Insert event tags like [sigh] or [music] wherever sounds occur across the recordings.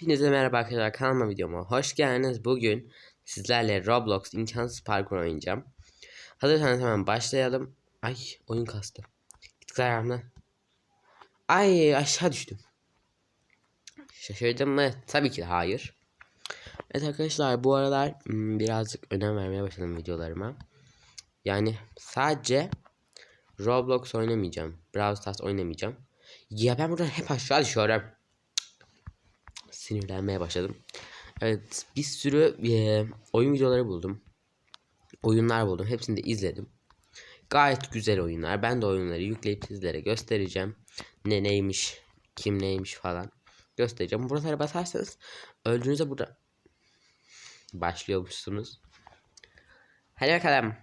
Hepinize merhaba arkadaşlar kanalıma videoma hoş geldiniz. Bugün sizlerle Roblox imkansız parkur oynayacağım. Hazırsanız hemen başlayalım. Ay oyun kastı. Gittik ayağımdan. Ay aşağı düştüm. Şaşırdım mı? Tabii ki de hayır. Evet arkadaşlar bu aralar hmm, birazcık önem vermeye başladım videolarıma. Yani sadece Roblox oynamayacağım. Brawl Stars oynamayacağım. Ya ben buradan hep aşağı düşüyorum sinirlenmeye başladım. Evet bir sürü e, oyun videoları buldum. Oyunlar buldum. Hepsini de izledim. Gayet güzel oyunlar. Ben de oyunları yükleyip sizlere göstereceğim. Ne neymiş, kim neymiş falan göstereceğim. Buralara basarsanız öldüğünüzde burada başlıyormuşsunuz. Hadi bakalım.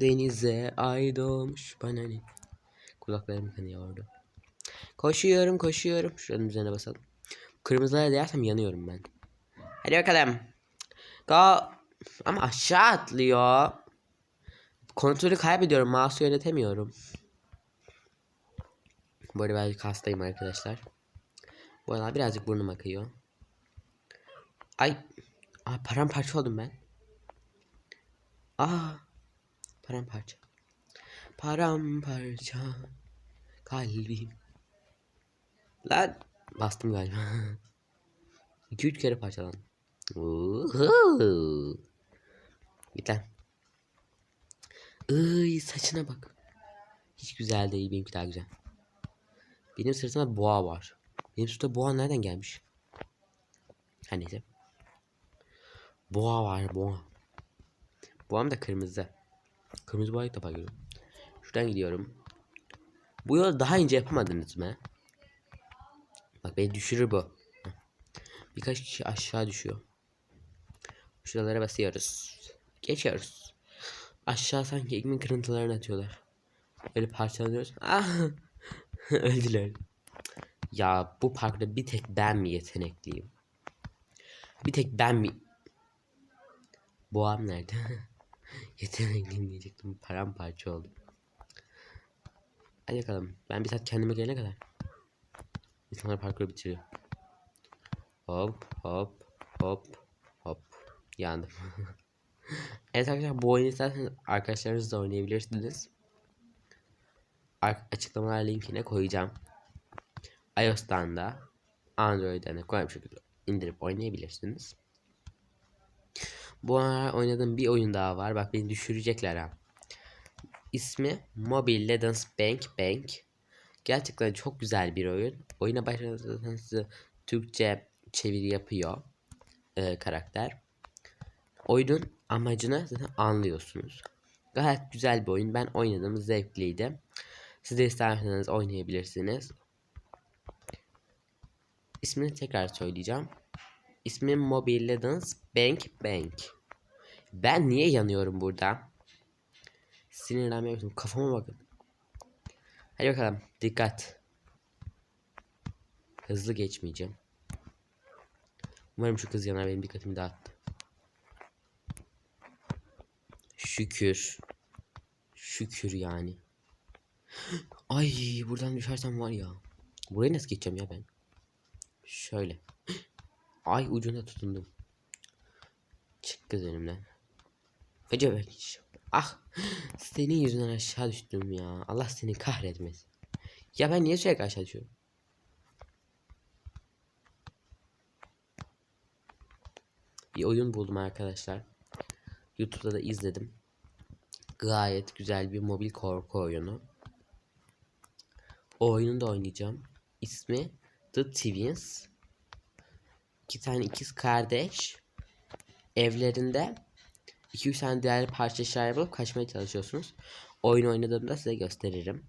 Denize ay doğmuş bana ne? Kulaklarım kanıyordu. Koşuyorum koşuyorum. Şuranın üzerine basalım. Kırmızılara değersem yanıyorum ben. Hadi bakalım. Go. Ama aşağı atlıyor. Kontrolü kaybediyorum. Mouse'u yönetemiyorum. Bu arada birazcık hastayım arkadaşlar. Bu arada birazcık burnum akıyor. Ay. Aa, paramparça oldum ben. Aa. Paramparça. Paramparça. Kalbim. Lan bastım galiba. [laughs] 2-3 kere parçalandım. Git lan. Iy saçına bak. Hiç güzel değil benimki daha güzel. Benim sırtımda boğa var. Benim sırtımda boğa nereden gelmiş? Ha neyse. Boğa var boğa. Boğam da kırmızı. Kırmızı boğa ilk defa görüyorum. Şuradan gidiyorum. Bu yolu daha ince yapamadınız mı? Bak beni düşürür bu. Birkaç kişi aşağı düşüyor. Şuralara basıyoruz. Geçiyoruz. Aşağı sanki ekmeğin kırıntılarını atıyorlar. Öyle parçalanıyoruz. Ah! [laughs] Öldüler. Ya bu parkta bir tek ben mi yetenekliyim? Bir tek ben mi? Boğam nerede? [laughs] yetenekliyim diyecektim. Paramparça oldu. Hadi bakalım. Ben bir saat kendime gelene kadar. İnsanlar parkuru bitiriyor. Hop hop hop hop. Yandım. [laughs] evet arkadaşlar bu oyunu isterseniz arkadaşlarınızla oynayabilirsiniz. Ar açıklamalar linkine koyacağım. iOS'tan da Android'den de kolay bir şekilde indirip oynayabilirsiniz. Bu ara oynadığım bir oyun daha var. Bak beni düşürecekler ha. İsmi Mobile Legends Bank Bank. Gerçekten çok güzel bir oyun. Oyuna başladığınızda size Türkçe çeviri yapıyor e, karakter. Oyunun amacını zaten anlıyorsunuz. Gayet güzel bir oyun. Ben oynadım. Zevkliydi. Siz de isterseniz oynayabilirsiniz. İsmini tekrar söyleyeceğim. İsmi Mobile Legends Bank Bank. Ben niye yanıyorum burada? Sinirlenmeye başladım. Kafama bakın. Hadi bakalım. Dikkat. Hızlı geçmeyeceğim. Umarım şu kız yanar benim dikkatimi dağıttı. Şükür. Şükür yani. [gasps] Ay buradan düşersem var ya. Buraya nasıl geçeceğim ya ben? Şöyle. [gasps] Ay ucunda tutundum. Çık kız önümden. Acaba hiç. Ah senin yüzünden aşağı düştüm ya. Allah seni kahretmesin. Ya ben niye sürekli aşağı düşüyorum? Bir oyun buldum arkadaşlar. YouTube'da da izledim. Gayet güzel bir mobil korku oyunu. O oyunu da oynayacağım. İsmi The Twins. İki tane ikiz kardeş evlerinde 2-3 tane değerli parça eşya bulup kaçmaya çalışıyorsunuz. Oyun oynadığımda size gösteririm.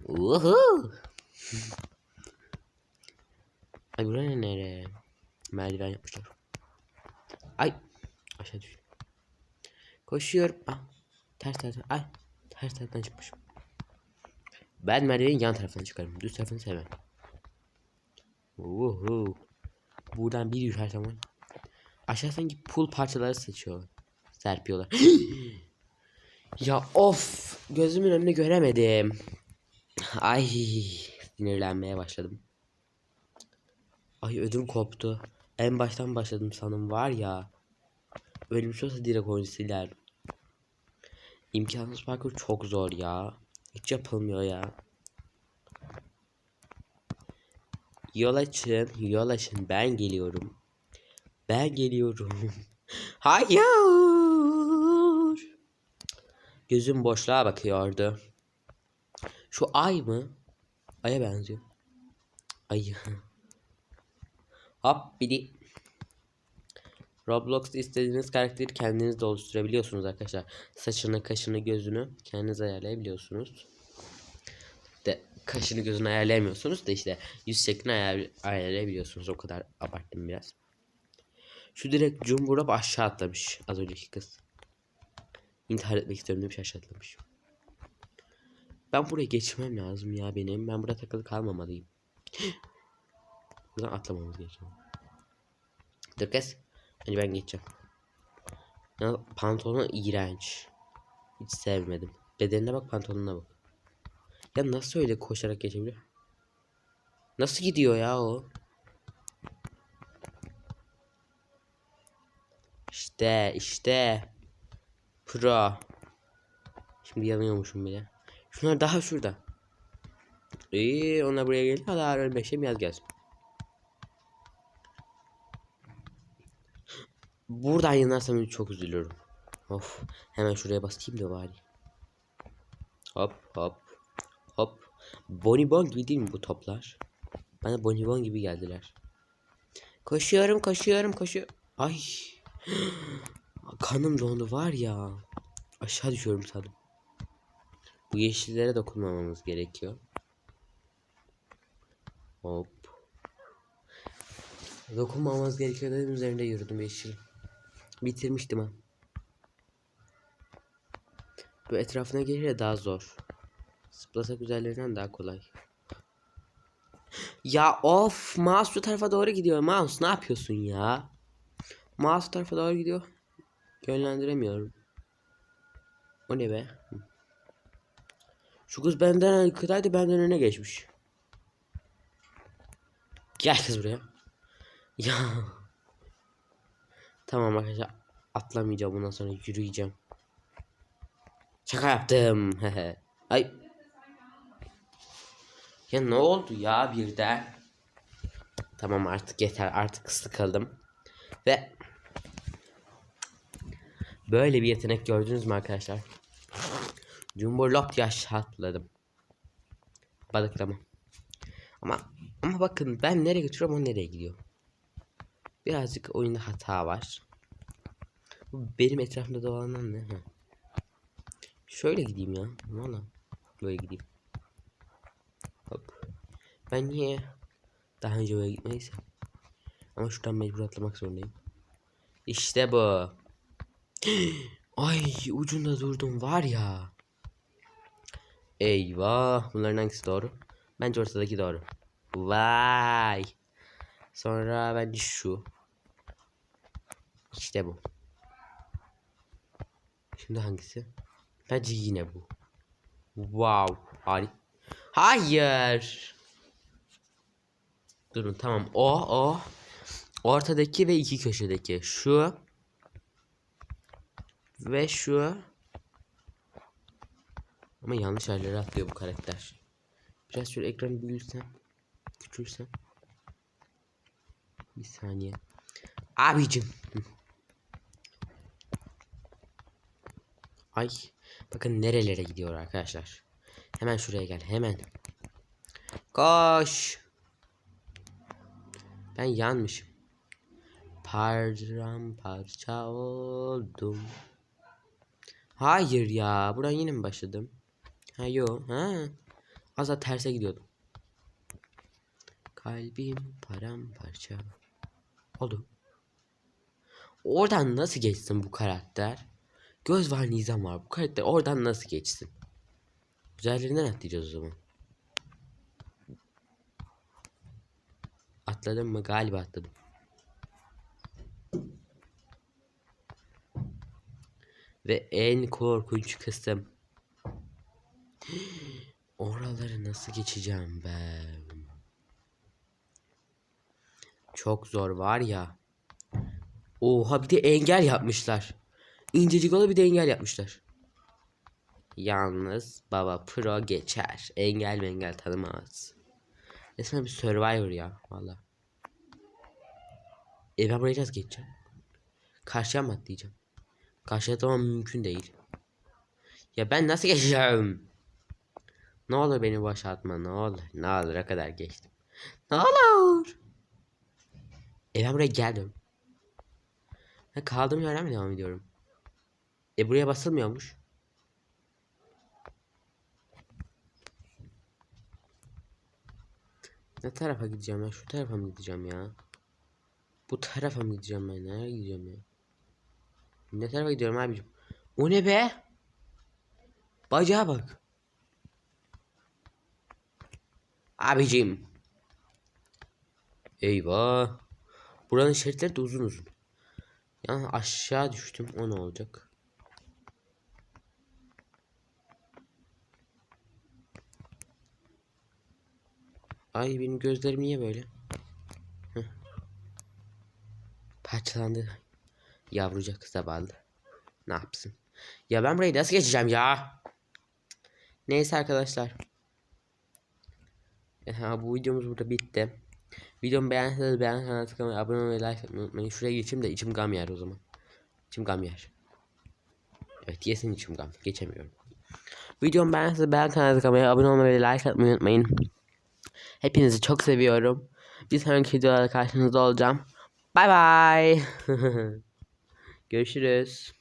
Uhu. [laughs] Ay buraya nere? Merdiven yapmışlar. Ay aşağı düş. Koşuyorum. Ah, ters ters. Ay ters taraftan çıkmışım. Ben merdivenin yan tarafından çıkarım. Düz tarafını sevmem. Uhu. Buradan bir düşersem var. Aşağı sanki pul parçaları seçiyor. Serpiyorlar. [gasps] ya of. Gözümün önünü göremedim. Ay sinirlenmeye başladım. Ay ödüm koptu. En baştan başladım sanırım var ya. Bir şey olsa direkt oyunu silerdim. İmkansız parkur çok zor ya. Hiç yapılmıyor ya. Yol açın, yol açın. Ben geliyorum. Ben geliyorum. [laughs] Hayır. Gözüm boşluğa bakıyordu. Şu ay mı? Aya benziyor. Ay. Hop biri. Roblox'ta istediğiniz karakteri kendiniz de oluşturabiliyorsunuz arkadaşlar. Saçını, kaşını, gözünü kendiniz ayarlayabiliyorsunuz. De kaşını, gözünü ayarlayamıyorsunuz da işte yüz şeklini ayar, ayarlayabiliyorsunuz. O kadar abarttım biraz. Şu direkt cumburap aşağı atlamış az önceki kız. İntihar etmek istiyorum demiş aşağı atlamış. Ben buraya geçmem lazım ya benim. Ben burada takılı kalmamalıyım. [gasps] Buradan atlamamız gerekiyor. Dur kız. Hani ben geçeceğim. Ya pantolonu iğrenç. Hiç sevmedim. Bedenine bak pantolonuna bak. Ya nasıl öyle koşarak geçebiliyor? Nasıl gidiyor ya o? İşte işte. Pro. Şimdi yanıyormuşum bile. Şunlar daha şurada. İyi onlar buraya geliyor. Hadi Harun Beş'e biraz gelsin. Buradan yanarsam çok üzülürüm. Of. Hemen şuraya basayım da bari. Hop hop. Hop. Bonibon gibi değil mi bu toplar? Bana bonibon gibi geldiler. Koşuyorum koşuyorum koşuyorum. Ay. [gasps] Kanım dondu var ya. Aşağı düşüyorum sandım. Bu yeşillere dokunmamamız gerekiyor. Hop. Dokunmamamız gerekiyor dedim üzerinde yürüdüm yeşil. Bitirmiştim ha. Bu etrafına gelince daha zor. Zıplasak üzerlerinden daha kolay. Ya of mouse şu tarafa doğru gidiyor. Mouse ne yapıyorsun ya? Mouse tarafa doğru gidiyor. Yönlendiremiyorum. O ne be? Şu kız benden arkadaydı benden öne geçmiş. Gel kız buraya. [laughs] Ya. Tamam arkadaşlar atlamayacağım bundan sonra yürüyeceğim. Şaka yaptım. [laughs] Ay. Ya ne oldu ya birden? Tamam artık yeter artık sıkıldım. Ve böyle bir yetenek gördünüz mü arkadaşlar? Cumburlop diye aşağı atladım. Balıklama. Ama ama bakın ben nereye götürüyorum o nereye gidiyor. Birazcık oyunda hata var. Bu benim etrafımda dolanan ne? Ha. Şöyle gideyim ya. Valla. Böyle gideyim. Hop. Ben niye daha önce böyle gitmeysem. Ama şuradan mecbur atlamak zorundayım. İşte bu. Ay ucunda durdum var ya. Eyvah. Bunların hangisi doğru? Bence ortadaki doğru. Vay. Sonra bence şu. İşte bu. Şimdi hangisi? Bence yine bu. Wow. Harika. Hayır. Durun tamam. O o. Ortadaki ve iki köşedeki. Şu. Ve şu. Ama yanlış yerlere atlıyor bu karakter. Biraz şöyle ekranı büyütsem. Küçülsem. Bir saniye. Abicim. Ay. Bakın nerelere gidiyor arkadaşlar. Hemen şuraya gel. Hemen. Koş. Ben yanmışım. Paramparça oldum. Hayır ya. Buradan yine mi başladım? Ha yo. Ha. Az daha terse gidiyordum. Kalbim paramparça. Oldu. Oradan nasıl geçsin bu karakter? Göz var nizam var. Bu karakter oradan nasıl geçsin? Güzellerinden atlayacağız o zaman. Atladım mı? Galiba atladım. Ve en korkunç kısım. Oraları nasıl geçeceğim ben? Çok zor var ya. Oha bir de engel yapmışlar. İncecik ola bir de engel yapmışlar. Yalnız baba pro geçer. Engel engel tanımaz. Resmen bir survivor ya valla. E ben buraya nasıl geçeceğim? Karşıya mı atlayacağım? Karşıya atlamam mümkün değil. Ya ben nasıl geçeceğim? Ne olur beni atma ne olur. Ne olur o kadar geçtim. Ne olur. E ben buraya geldim. Ha, kaldığım yerden mi devam ediyorum? E buraya basılmıyormuş. Ne tarafa gideceğim ben? Şu tarafa mı gideceğim ya? Bu tarafa mı gideceğim ben? Nereye gideceğim ya? Ne tarafa gidiyorum abicim? O ne be? Bacağa bak. Abicim. Eyvah. Buranın şeritleri de uzun uzun. Yani aşağı düştüm. O ne olacak? Ay benim gözlerim niye böyle? Heh. Parçalandı. Yavrucak zavallı. Ne yapsın? Ya ben burayı nasıl geçeceğim ya? Neyse arkadaşlar. Ha, bu videomuz burada bitti. Videomu beğendiyseniz beğen kanala tıklamayı, abone olmayı, like atmayı unutmayın. Şuraya geçeyim de içim gam yer o zaman. İçim gam yer. Evet yesin içim gam. Geçemiyorum. Videomu beğendiyseniz beğen kanala tıklamayı, abone olmayı like atmayı unutmayın. Hepinizi çok seviyorum. Bir sonraki videoda karşınızda olacağım. Bay bay. [laughs] Görüşürüz.